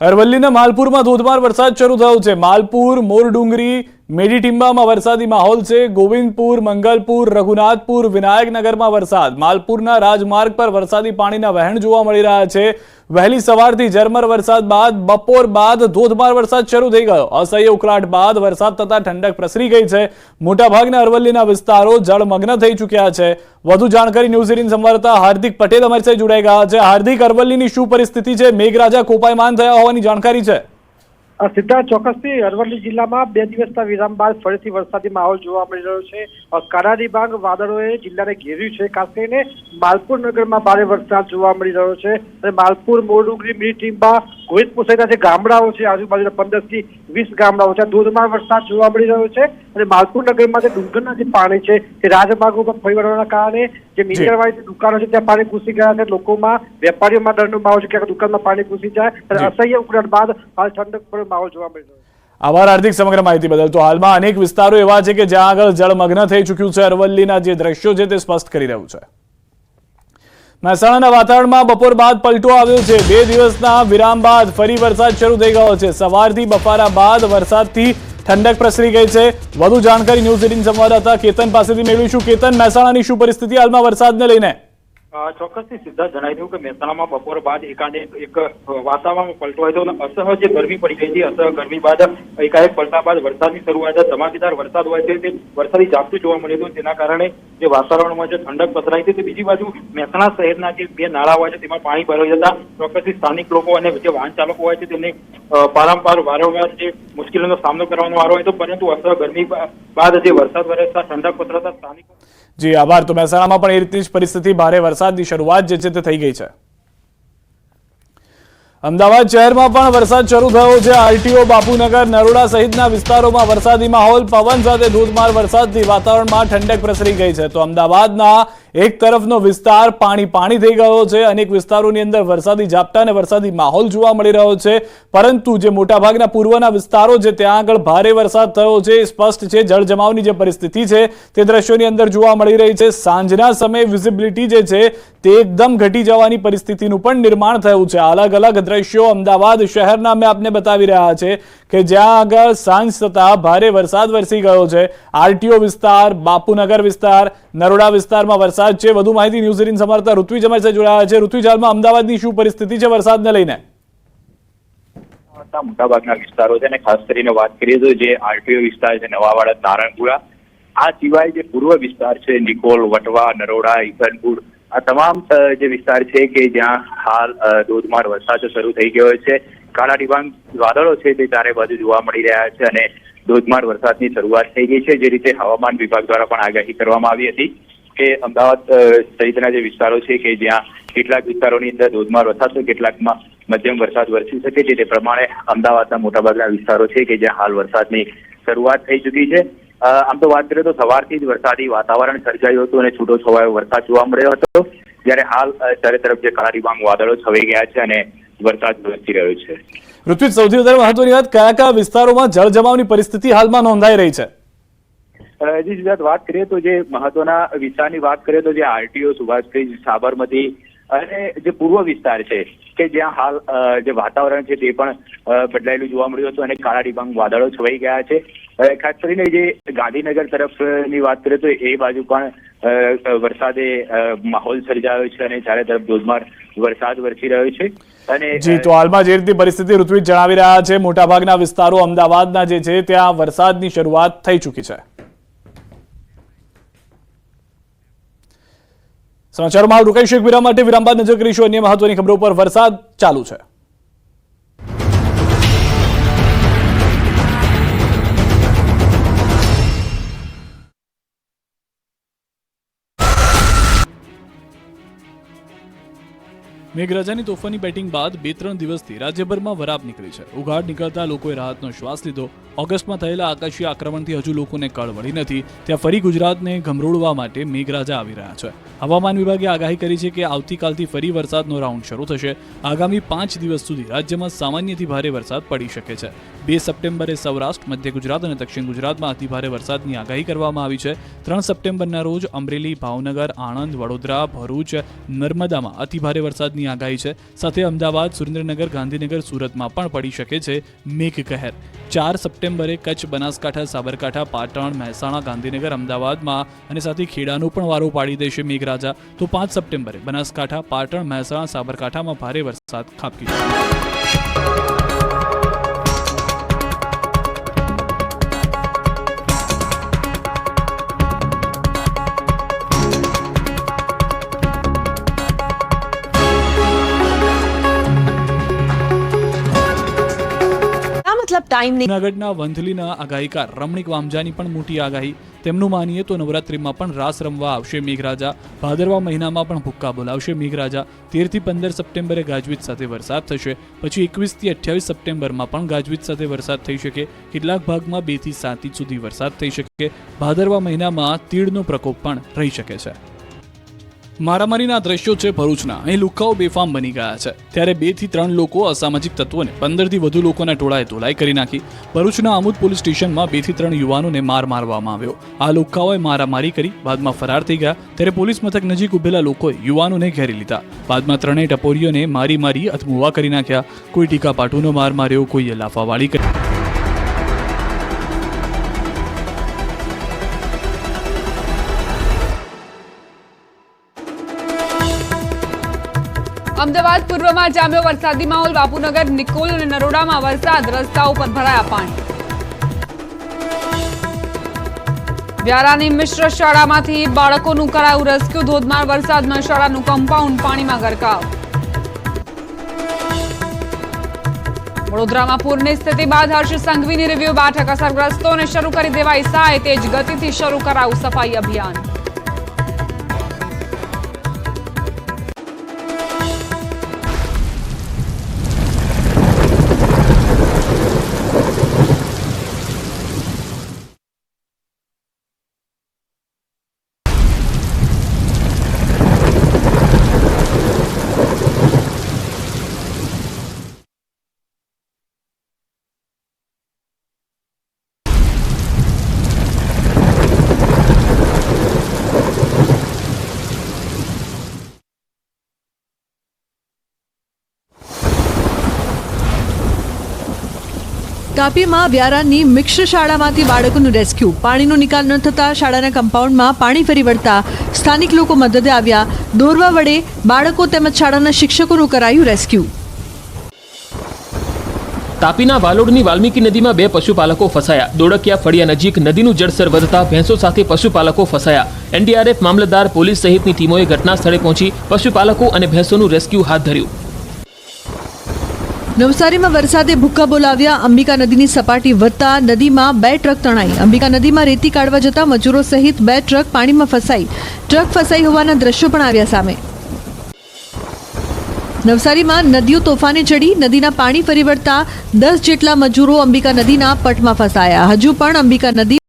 અરવલ્લીના માલપુરમાં ધોધમાર વરસાદ શરૂ થયો છે. માલપુર મોરડુંગરી મેડીટીમ્બામાં વરસાદી માહોલ છે. ગોવિંદપુર, મંગલપુર, રઘુનાથપુર, વિનાયકનગરમાં વરસાદ. માલપુરના રાજમાર્ગ પર વરસાદી પાણીના વહેણ જોવા મળી રહ્યા છે. વહેલી સવારથી ઝરમર વરસાદ બાદ, બપોર બાદ ધોધમાર વરસાદ શરૂ થઈ ગયો. અસહ્ય ઉકળાટ બાદ વરસાદ થતાં ઠંડક પ્રસરી ગઈ છે. મોટાભાગના અરવલ્લીના વિસ્તારો જળમગ્ન થઈ ચૂક્યા છે. વધુ જાણકારી ન્યૂઝ એટીન સંવાદદાતા હાર્દિક પટેલ અમારી સાથે જોડાઈ ગયા છે. હાર્દિક, અરવલ્લીની શું પરિસ્થિતિ છે? મેઘરાજા, કોપાયમાન થયા હોવાની જાણકારી છે. સીધા ચોક્કસથી અરવલ્લી જિલ્લામાં બે દિવસના વિરામ બાદ ફરીથી વરસાદી માહોલ જોવા મળી રહ્યો છે. કરારી બાગ વાદળોએ જિલ્લાને ઘેર્યું છે. ખાસ કરીને માલપુર નગરમાં ભારે વરસાદ જોવા મળી રહ્યો છે. અને માલપુર મોરડુંગરી મીઠીંબા ગોવિંદપુર સહિતના જે ગામડાઓ છે. આજુબાજુના પંદરથી વીસ ગામડાઓ છે. ધોધમાર વરસાદ જોવા મળી રહ્યો છે. અને માલપુર નગરમાં જે ડુંગરના જે પાણી છે તે રાજમાર્ગો પર ફરી વળવાના કારણે જે મીટરવાળી દુકાનો છે ત્યાં પાણી ઘૂસી ગયા છે. લોકોમાં વેપારીઓમાં ડરનો માહોલ છે ક્યાંક દુકાનમાં પાણી ઘૂસી જાય. અને અસહ્ય ઉકળાટ બાદ હાલ ઠંડક પર માહોલ જોવા મળી રહ્યો છે. આભાર હાર્દિક સમગ્ર માહિતી બદલ. તો હાલમાં અનેક વિસ્તારો એવા છે કે જ્યાં આગળ જળમગ્ન થઈ ચૂક્યું છે. અરવલ્લીના જે દ્રશ્યો છે તે સ્પષ્ટ કરી રહ્યું છે. મહેસાણાના વાતાવરણમાં બપોર બાદ પલટો આવ્યો છે. બે દિવસના વિરામ બાદ ફરી વરસાદ શરૂ થઈ ગયો છે. સવારથી બફારા બાદ વરસાદથી ઠંડક પ્રસરી ગઈ છે. વધુ જાણકારી ન્યૂઝ એટીન સંવાદદાતા કેતન પાસેથી મેળવીશું. કેતન, મહેસાણાની શું પરિસ્થિતિ? હાલમાં વરસાદને લઈને ચોક્કસથી સીધા જણાવી દઉં કે મહેસાણામાં બપોર બાદ એકાને એક વાતાવરણ પલટો આવ્યો અને અસહજ ગરમી પડી ગઈ હતી અસહ ગરમી બાદ એકાએક પલટા બાદ વરસાદની શરૂઆત ધમાકેદાર વરસાદ હોય છે, તે વરસાદી ઝાપટું જોવા મળ્યું હતું, તેના કારણે જે વાતાવરણમાં જે ઠંડક પથરાઈ હતી, તે બીજી બાજુ મહેસાણા શહેરના જે બે નાળા હોય છે, તેમાં પાણી ભરાઈ જતા ચોક્કસથી સ્થાનિક લોકો અને જે વાહન ચાલકો હોય છે, તેમને પારંપાર વારંવાર જે મુશ્કેલીનો સામનો કરવાનો વારો તો પરંતુ અસહ ગરમી બાદ જે વરસાદ વરસતા ઠંડક પસરાતા સ્થાનિકો? જી, આભાર. તો મહેસાણામાં પણ એ રીતની જ પરિસ્થિતિ, ભારે વરસાદની શરૂઆત જે છે તે થઈ ગઈ છે. અમદાવાદ શહેરમાં પણ વરસાદ શરૂ થયો છે. આરટીઓ બાપુનગર, નરોડા સહિતના વિસ્તારોમાં વરસાદી માહોલ, પવન સાથે ધોધમાર વરસાદથી વાતાવરણમાં ઠંડક પ્રસરી ગઈ છે. તો અમદાવાદના એક તરફનો વિસ્તાર પાણી પાણી થઈ ગયો છે. અનેક વિસ્તારોની અંદર વરસાદી ઝાપટા અને વરસાદી માહોલ જોવા મળી રહ્યો છે. પરંતુ જે મોટાભાગના પૂર્વના વિસ્તારો છે, ત્યાં આગળ ભારે વરસાદ થયો છે. સ્પષ્ટ છે, જળજમાવની જે પરિસ્થિતિ છે, તે દ્રશ્યોની અંદર જોવા મળી રહી છે. સાંજના સમયે વિઝિબિલિટી જે છે, તે એકદમ ઘટી જવાની પરિસ્થિતિનું પણ નિર્માણ થયું છે. અલગ અલગ દ્રશ્યો અમદાવાદ શહેરના અમે આપને બતાવી રહ્યા છે કે જ્યાં આગળ સાંજ થતા ભારે વરસાદ વરસી ગયો છે. આરટીઓ વિસ્તાર, બાપુનગર વિસ્તાર નરોડા વિસ્તારમાં વરસાદ છે. વધુ માહિતી ન્યૂઝ એટીન સમારતા ઋત્વિજ અમારી સાથે જોડાયા છે. ઋત્વિજ હાલમાં અમદાવાદની શું પરિસ્થિતિ છે વરસાદને લઈને? મોટાભાગના વિસ્તારો છે અને ખાસ કરીને વાત કરીએ તો જે આરટીઓ વિસ્તાર છે, નવાવાડા નારણપુરા આ સિવાય જે પૂર્વ વિસ્તાર છે, નિકોલ, વટવા, નરોડા ઇસનપુર આ તમામ જે વિસ્તાર છે કે જ્યાં હાલ ધોધમાર વરસાદ શરૂ થઈ ગયો છે. કાળા ડિબાંગ વાદળો છે તે ચારે બાજુ જોવા મળી રહ્યા છે અને ધોધમાર વરસાદની શરૂઆત થઈ ગઈ છે. જે રીતે હવામાન વિભાગ દ્વારા પણ આગાહી કરવામાં આવી હતી કે અમદાવાદ સહિતના જે વિસ્તારો છે કે જ્યાં કેટલાક વિસ્તારોની અંદર ધોધમાર વરસાદ તો કેટલાકમાં મધ્યમ વરસાદ વરસી શકે છે. તે પ્રમાણે અમદાવાદના મોટાભાગના વિસ્તારો છે કે જ્યાં હાલ વરસાદની શરૂઆત થઈ ચૂકી છે. આમ તો વાત કરીએ તો સવારથી જ વરસાદી વાતાવરણ સર્જાયું હતું અને છૂટો છવાયો વરસાદ જોવા મળ્યો હતો. જ્યારે હાલ ચારે તરફ જે કાળા ડિબાંગ વાદળો છવાઈ ગયા છે અને વરસાદ વરસી રહ્યો છે. ઋત્વિજ સૌથી વધારે મહત્વની વાત કયા કયા વિસ્તારોમાં જળજમાવની પરિસ્થિતિ હાલમાં નોંધાઈ રહી છે? જી સિદ્ધાર્થ વાત કરીએ તો જે મહત્વના વિસ્તારની વાત કરીએ તો જે આરટીઓ સુભાષબ્રિજ સાબરમતી અને જે પૂર્વ વિસ્તાર છે કે જ્યાં હાલ જે વાતાવરણ છે તે પણ બદલાયેલું જોવા મળ્યું હતું અને કાળા ડિબાંગ વાદળો છવાઈ ગયા છે. ખાસ કરીને જે ગાંધીનગર તરફની વાત કરીએ તો એ બાજુ પણ વરસાદે માહોલ સર્જાયો છે અને ચારે તરફ ધોધમાર વરસાદ વરસી રહ્યો છે. જી, તો હાલમાં જે રીતની પરિસ્થિતિ ઋત્વિજ જણાવી રહ્યા છે, મોટાભાગના વિસ્તારો અમદાવાદના જે છે, ત્યાં વરસાદની શરૂઆત થઈ ચૂકી છે. સમાચારોમાં રોકાઈશું એક વિરામ માટે વિરામ બાદ નજર કરીશું. અન્ય મહત્વની ખબરો પર વરસાદ ચાલુ છે. મેઘરાજાની તોફાની બેટિંગ બાદ બે ત્રણ દિવસથી રાજ્યભરમાં વરાપ નીકળી છે. ઉઘાડ નીકળતા લોકોએ રાહતનો શ્વાસ લીધો. ઓગસ્ટમાં થયેલા આકાશીય આક્રમણથી હજુ લોકોને કળ વળી નથી. ત્યાં ફરી ગુજરાતને ગમરોળવા માટે મેઘરાજા આવી રહ્યા છે. હવામાન વિભાગે આગાહી કરી છે કે આવતીકાલથી ફરી વરસાદનો રાઉન્ડ શરૂ થશે. આગામી પાંચ દિવસ સુધી રાજ્યમાં સામાન્યથી ભારે વરસાદ પડી શકે છે. બે સપ્ટેમ્બરે સૌરાષ્ટ્ર, મધ્ય ગુજરાત અને દક્ષિણ ગુજરાતમાં અતિભારે વરસાદની આગાહી કરવામાં આવી છે. ત્રણ સપ્ટેમ્બરના રોજ અમરેલી, ભાવનગર, આણંદ, વડોદરા, ભરૂચ, નર્મદામાં અતિભારે વરસાદની વરસાદની આગાહી છે. સાથે અમદાવાદ, સુરેન્દ્રનગર, ગાંધીનગર, સુરતમાં પણ પડી શકે છે મેઘ કહેર. ચાર સપ્ટેમ્બરે કચ્છ, બનાસકાંઠા, સાબરકાંઠા, પાટણ, મહેસાણા, ગાંધીનગર, અમદાવાદમાં અને સાથે ખેડાનું પણ વારો પાડી દેશે મેઘરાજા. તો પાંચ સપ્ટેમ્બરે બનાસકાંઠા, પાટણ, મહેસાણા, સાબરકાંઠામાં ભારે વરસાદ ખાબકી આ મતલબ ટાઈમ જૂનાગઢના વંથલીના આગાહીકાર રમણીક વામજાની પણ મોટી આગાહી. તેમનું માનીએ તો નવરાત્રિમાં પણ રાસ રમવા આવશે મેઘરાજા. ભાદરવા મહિનામાં પણ ભૂક્કા બોલાવશે મેઘરાજા. તેરથી પંદર સપ્ટેમ્બરે ગાજવીજ સાથે વરસાદ થશે. પછી એકવીસથી અઠ્યાવીસ સપ્ટેમ્બરમાં પણ ગાજવીજ સાથે વરસાદ થઈ શકે. કેટલાક ભાગમાં બેથી સાત ઇંચ સુધી વરસાદ થઈ શકે. ભાદરવા મહિનામાં તીડનો પ્રકોપ પણ રહી શકે છે. મારામારીના દ્રશ્યો છે ભરૂચના. અહીં લુક્કાઓ બેફામ બની ગયા છે. ત્યારે બેથી ત્રણ લોકો અસામાજિક તત્વોને પંદરથી વધુ લોકોના ટોળાએ ધોલાઈ કરી નાખી. ભરૂચના આમુદ પોલીસ સ્ટેશનમાં બેથી ત્રણ યુવાનોને માર મારવામાં આવ્યો. આ લુક્કાઓએ મારામારી કરી, બાદમાં ફરાર થઈ ગયા. ત્યારે પોલીસ મથક નજીક ઉભેલા લોકોએ યુવાનોને ઘેરી લીધા. બાદમાં ત્રણેય ટપોરીઓને મારી મારી અથમુવા કરી નાખ્યા. કોઈ ટીકા પાટુનો માર માર્યો, કોઈએ લાફાવાળી કરી અમદાવાદ પૂર્વમાં જામ્યો વરસાદી માહોલ. બાપુનગર, નિકોલ અને નરોડામાં વરસાદ. રસ્તાઓ પર ભરાયા પાણી. વ્યારાની મિશ્ર શાળામાંથી બાળકોનું કરાયું રેસ્ક્યુ. ધોધમાર વરસાદમાં શાળાનું કમ્પાઉન્ડ પાણીમાં ગરકાવ. વડોદરામાં પૂરની સ્થિતિ બાદ હર્ષ સંઘવીની રિવ્યુ બેઠક. અસરગ્રસ્તોને શરૂ કરી દેવાઈ સહાય. તેજ ગતિથી શરૂ કરાયું સફાઈ અભિયાન. તાપીમાં વ્યારાની મિક્સ શાળામાંથી બાળકોનું રેસ્ક્યુ. પાણીનો નિકાલ ન થતા શાળાના કમ્પાઉન્ડમાં પાણી ફરી વળતા સ્થાનિક લોકો મદદે આવ્યા. દોરવા વડે બાળકો તેમજ શાળાના શિક્ષકોનું કરાયું રેસ્ક્યુ. તાપીના વાલોડની વાલ્મીકી નદીમાં બે પશુપાલકો ફસાયા. દોડકિયા ફળિયા નજીક નદીનું જળસ્તર વધતા ભેંસો સાથે પશુપાલકો ફસાયા. એનડીઆરએફ મામલતદાર પોલીસ સહિતની ટીમોએ ઘટના સ્થળે પહોંચી પશુપાલકો અને ભેંસોનું રેસ્ક્યુ હાથ ધર્યું. નવસારીમાં વરસાદે ભૂક્કા બોલાવ્યા. અંબિકા નદીની સપાટી વધતા નદીમાં બે ટ્રક તણાઈ. અંબિકા નદીમાં રેતી કાઢવા જતા મજૂરો સહિત બે ટ્રક પાણીમાં ફસાઈ. ટ્રક ફસાઈ હોવાના દ્રશ્યો પણ આવ્યા સામે. નવસારીમાં નદીઓ તોફાને ચડી. નદીના પાણી ફરી વળતા દસ જેટલા મજૂરો અંબિકા નદીના પટમાં ફસાયા. હજુ પણ અંબિકા નદી